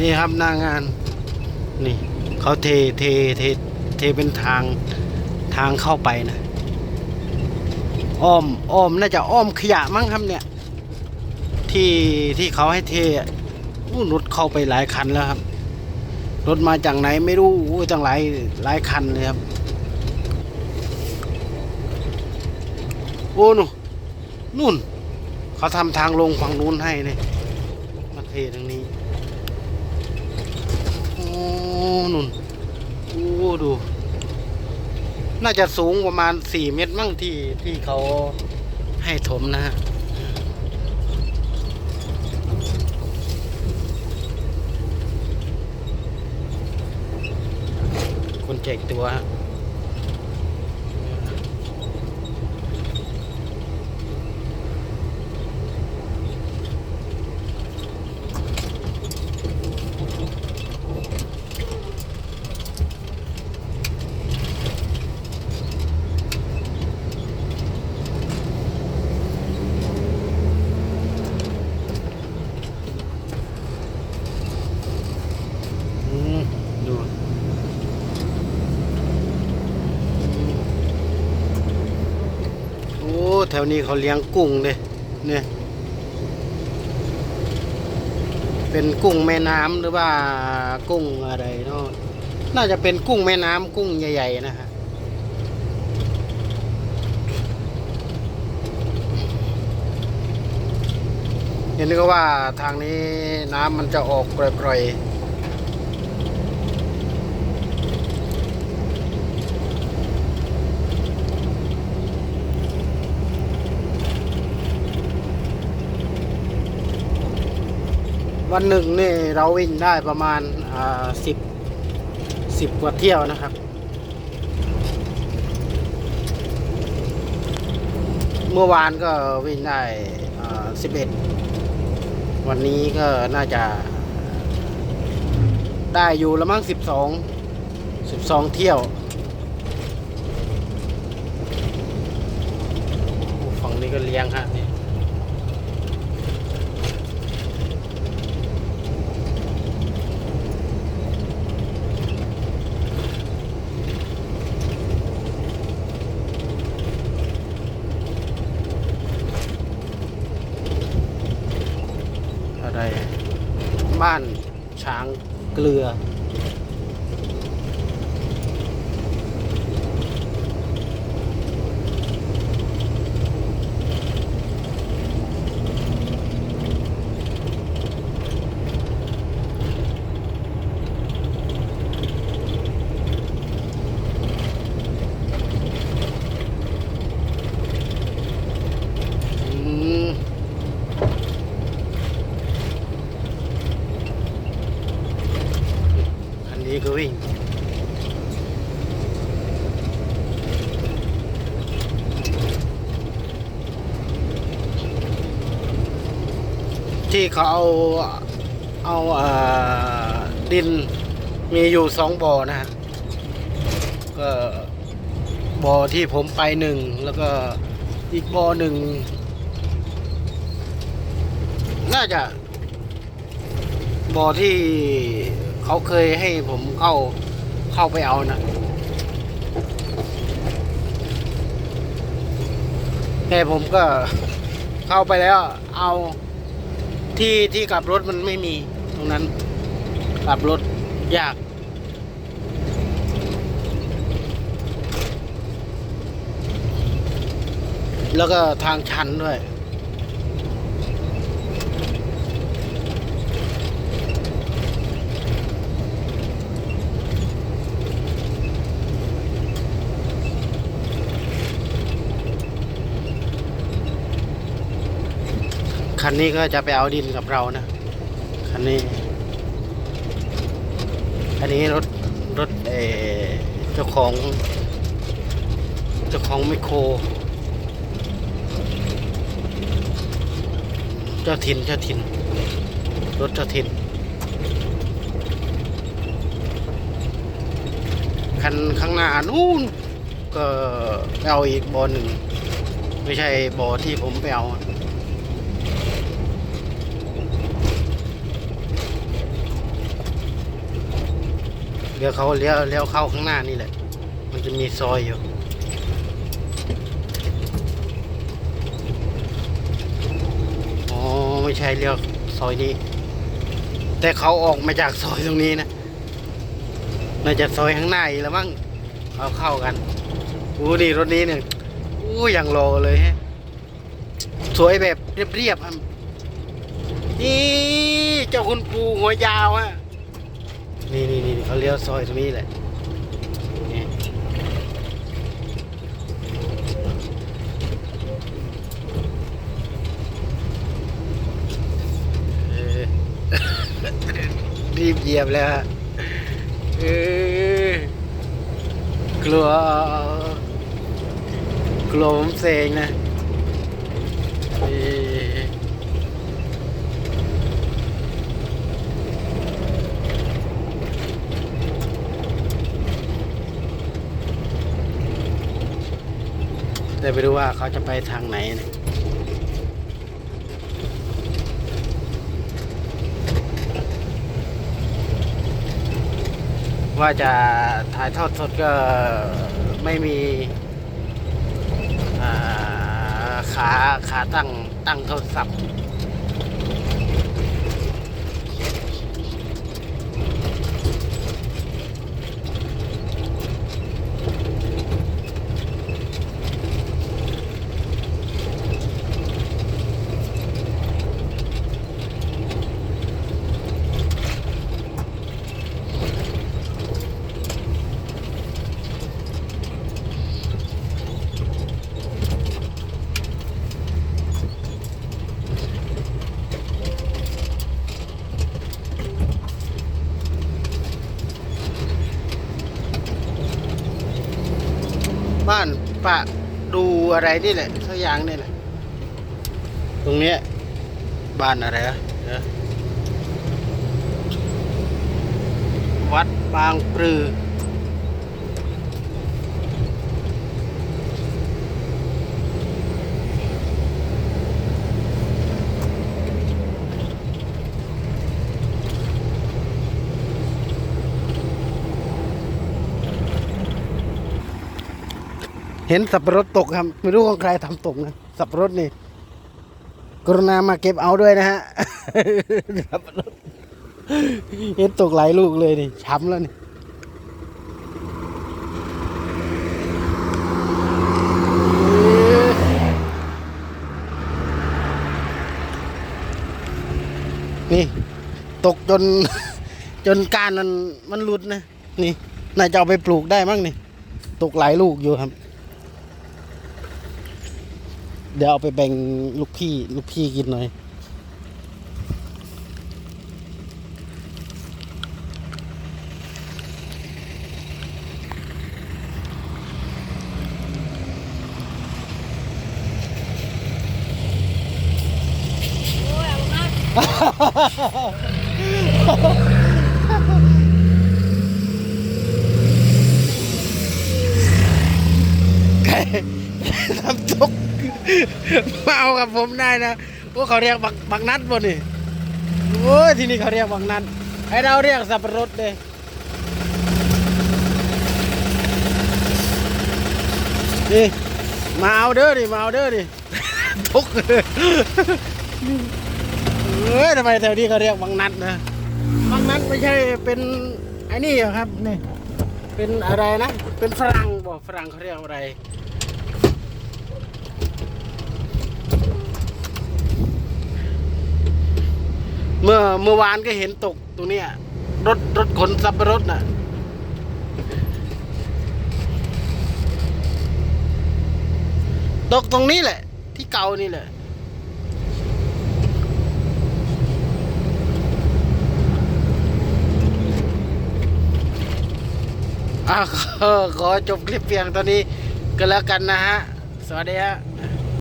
นี่ครับหน้างาน นี่เขาเทเทเทเทเป็นทางทางเข้าไปนะอ้อมอ้อมน่าจะอ้อมขยะมั้งครับเนี่ย ที่ที่เขาให้เทอู้รถเข้าไปหลายคันแล้วครับ รถมาจากไหนไม่รู้อู้ตั้งหลายหลายคันเลยครับโอ้นู่นนู่น เขาทำทางลงฝั่งนู้นให้เนี่ยมาเททางนี้ โอ้ นุ่นโอ้ดู น่าจะสูงประมาณสี่เมตรมั่งที่ที่เขาให้ถมนะฮะคนแจกตัวฮะ อืมดูโอ้แถวนี้เขาเลี้ยงกุ้งเลยเนี่ย เป็นกุ้งแม่น้ำหรือว่ากุ้งอะไรเนาะน่าจะเป็นกุ้งแม่น้ำกุ้งใหญ่ ๆ นะฮะเห็นก็ว่าทางนี้น้ำมันจะออกกร่อยๆ วันหนึ่งนี่เราวิ่งได้ประมาณสิบสิบกว่าเที่ยวนะครับ เมื่อวานก็วิ่งได้สิบเอ็ดวันนี้ก็น่าจะ ได้อยู่ละมั้งสิบสองสิบสองเที่ยวฝั่งนี้ก็เลี้ยงฮะนี่ อะไรบ้านช้างเกลือม คันนี้ก็วิ่ง ที่เขาเอาเอาดินมีอยู่สองบ่อนะฮะก็บ่อที่ผมไปหนึ่งแล้วก็อีกบ่อหนึ่งน่าจะบ่อที่เขาเคยให้ผมเข้าเข้าไปเอานะแต่ผมก็เข้าไปแล้วเอา ที่ที่กลับรถมันไม่มีตรงนั้น กลับรถยาก แล้วก็ทางชันด้วย คั นนี้ก็จะไปเอาดินกับเรานะ คันนี้ อันนี้รถรถเอเจ้าของ เจ้าของไมโคร เจ้าถิ่นเจ้าถิ่นรถเจ้าถิ่นคันข้างหน้านู่นก็เอาอีกบอหนึ่ง ไม่ใช่บอที่ผมไปเอา เดี๋ยวเขาเลี้ยวเลี้ยวเข้าข้างหน้านี่แหละ มันจะมีซอยอยู่อ๋อไม่ใช่เลี้ยวซอยนี้ แต่เขาออกมาจากซอยตรงนี้นะน่าจะซอยข้างหน้าอีกแล้วมั้งเอาเข้ากันอู้นี่รถนี้เนี่ยอู้ย่างรอเลยฮะสวยแบบเรียบๆอะนี่เจ้าคุณปูหัวยาวฮะ นี่นี่นี่เขาเลี้ยวซอยตรงนี้แหละนี่รีบเหยียบแล้วฮะเออกลัวกลัวผมเซงนะเออ แต่ไม่รู้ว่าเขาจะไปทางไหนนะว่าจะถ่ายทอดสดก็ไม่มีาขาขาตั้งตั้งโทรศัพท์ บ้าน ปะดูอะไรนี่แหละสักอย่างนี่แหละ ตรงเนี้ยบ้านอะไรอะววัดบางปรือ เห็นสับปะรดตกครับ ไม่รู้ของใครทำตกนะสับปะรดนี่ กรุณามาเก็บเอาด้วยนะฮะสับปะรดเห็นตกหลายลูกเลยนี่ช้ำแล้วนี่นี่ ตกจน จนก้านมันมันหลุดนะ นี่ น่าจะเอาไปปลูกได้มั้งนี่ ตกหลายลูกอยู่ครับ เดี๋ยวเอาไปแบ่งลูกพี่ลูกพี่กินหน่อยไก่ทำตก มาเอากับผมได้นะพวกเขาเรียกบักบักนัดบนนี่โอ้ยที่นี่เขาเรียกบักนัดไอเราเรียกสับปะรดเลยนี่มาเอาเด้อดิมาเอาเด้อดิทุกเอ้ยทำไมแถวนี้เขาเรียกบักนัดนะบักนัดไม่ใช่เป็นไอ้นี่ครับนี่เป็นอะไรนะเป็นฝรั่งบอกฝรั่งเขาเรียกอะไร เมื่อเมื่อวานก็เห็นตกตรงเนี้ยรถรถขนสับปะรดน่ะ ตกตรงนี้แหละ ที่เก่านี่แหละอะขอขอจบคลิปเพียงตอนนี้ก็แล้วกันนะฮะ สวัสดีฮะ